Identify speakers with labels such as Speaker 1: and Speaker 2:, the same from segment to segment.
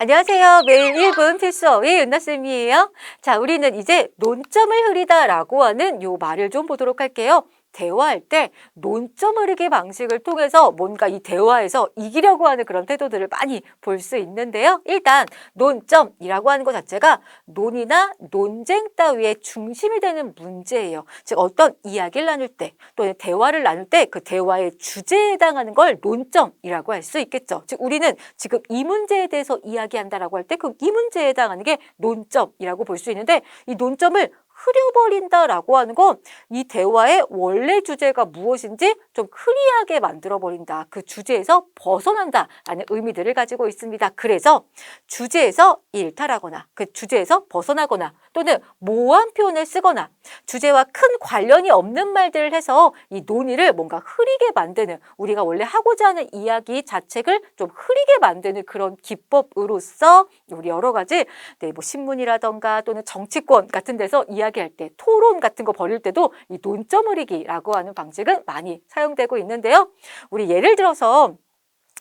Speaker 1: 안녕하세요. 매일 1분 필수어휘 은나쌤이에요. 자, 우리는 이제 논점을 흐리다 라고 하는 요 말을 좀 보도록 할게요. 대화할 때 논점 흐리기 방식을 통해서 뭔가 이 대화에서 이기려고 하는 그런 태도들을 많이 볼 수 있는데요. 일단 논점이라고 하는 것 자체가 논이나 논쟁 따위의 중심이 되는 문제예요. 즉 어떤 이야기를 나눌 때 또는 대화를 나눌 때 그 대화의 주제에 해당하는 걸 논점이라고 할 수 있겠죠. 즉 우리는 지금 이 문제에 대해서 이야기한다라고 할 때 그 이 문제에 해당하는 게 논점이라고 볼 수 있는데 이 논점을 흐려버린다라고 하는 건 이 대화의 원래 주제가 무엇인지 좀 흐리하게 만들어버린다. 그 주제에서 벗어난다 라는 의미들을 가지고 있습니다. 그래서 주제에서 일탈하거나 그 주제에서 벗어나거나 또는 모호한 표현을 쓰거나 주제와 큰 관련이 없는 말들을 해서 이 논의를 뭔가 흐리게 만드는 우리가 원래 하고자 하는 이야기 자책을 좀 흐리게 만드는 그런 기법으로서 우리 여러 가지 네, 뭐 신문이라던가 또는 정치권 같은 데서 이야기 할 때 토론 같은 거 벌일 때도 이 논점 흐리기라고 하는 방식은 많이 사용되고 있는데요. 우리 예를 들어서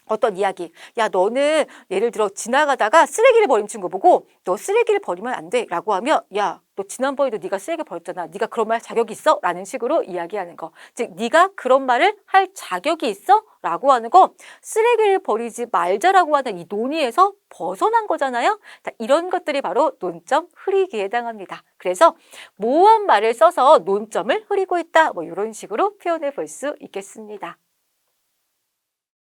Speaker 1: 어떤 이야기. 야, 너는 예를 들어 지나가다가 쓰레기를 버린 친구 보고 너 쓰레기를 버리면 안 돼. 라고 하면 야, 너 지난번에도 네가 쓰레기 버렸잖아. 네가 그런 말 자격이 있어? 라는 식으로 이야기하는 거. 즉, 네가 그런 말을 할 자격이 있어? 라고 하는 거 쓰레기를 버리지 말자라고 하는 이 논의에서 벗어난 거잖아요. 자, 이런 것들이 바로 논점 흐리기에 해당합니다. 그래서 모호한 말을 써서 논점을 흐리고 있다. 뭐 이런 식으로 표현해 볼 수 있겠습니다.